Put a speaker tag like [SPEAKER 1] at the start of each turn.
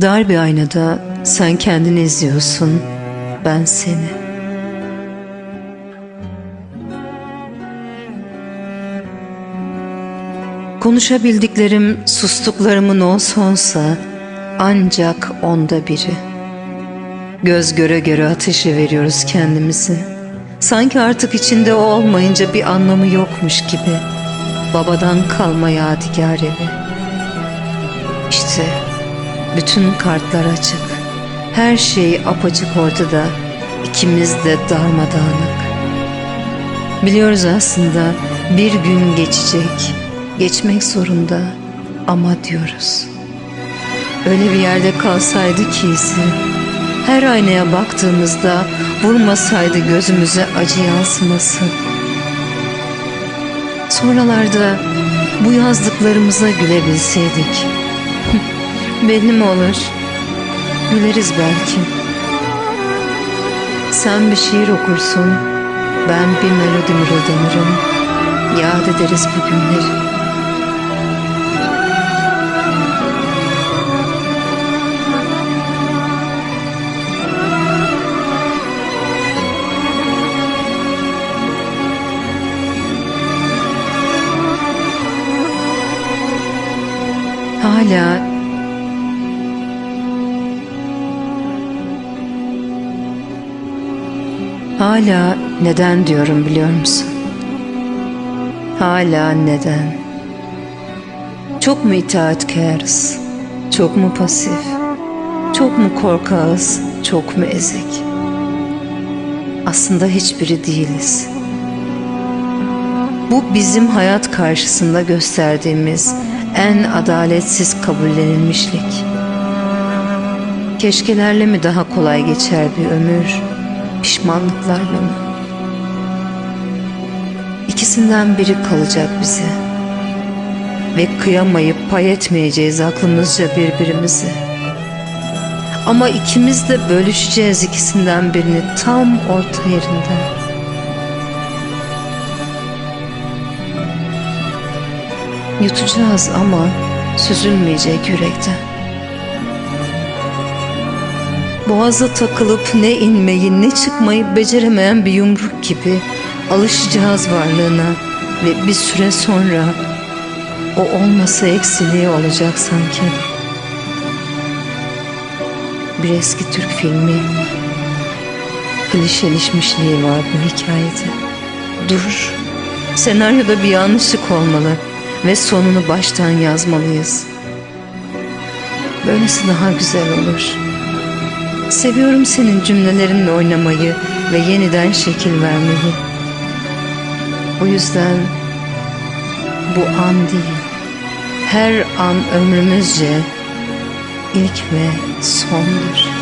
[SPEAKER 1] Dar bir aynada sen kendini izliyorsun, ben seni. Konuşabildiklerim sustuklarımın o sonsa ancak onda biri. Göz göre göre ateşe veriyoruz kendimizi. Sanki artık içinde o olmayınca bir anlamı yokmuş gibi. Babadan kalma yadigar evi. Bütün kartlar açık. Her şey apaçık ortada. İkimiz de darmadağınık. Biliyoruz aslında bir gün geçecek. Geçmek zorunda ama diyoruz. Öyle bir yerde kalsaydı ki izi, her aynaya baktığımızda vurmasaydı gözümüze acı yansıması. Sonralarda bu yazdıklarımıza gülebilseydik. Belli mi olur? Güleriz belki. Sen bir şiir okursun, ben bir melodi mırıldanırım. Yad ederiz bu günleri. Hala Hala neden diyorum biliyor musun? Hala neden? Çok mu itaatkarız? Çok mu pasif? Çok mu korkağız? Çok mu ezik? Aslında hiçbiri değiliz. Bu bizim hayat karşısında gösterdiğimiz en adaletsiz kabullenilmişlik. Keşkelerle mi daha kolay geçer bir ömür, pişmanlıklarla mı? İkisinden biri kalacak bize. Ve kıyamayıp pay etmeyeceğiz aklımızca birbirimizi. Ama ikimiz de bölüşeceğiz ikisinden birini tam orta yerinden. Yutacağız ama süzülmeyecek yürekten. Boğaza takılıp ne inmeyi ne çıkmayı beceremeyen bir yumruk gibi alışacağız varlığına ve bir süre sonra o olmasa eksiliği olacak sanki. Bir eski Türk filmi klişeleşmişliği var bu hikayede. Dur, senaryoda bir yanlışlık olmalı ve sonunu baştan yazmalıyız. Böylesi daha güzel olur. Seviyorum senin cümlelerinle oynamayı ve yeniden şekil vermeyi. Bu yüzden bu an değil, her an ömrümüzce ilk ve sondur.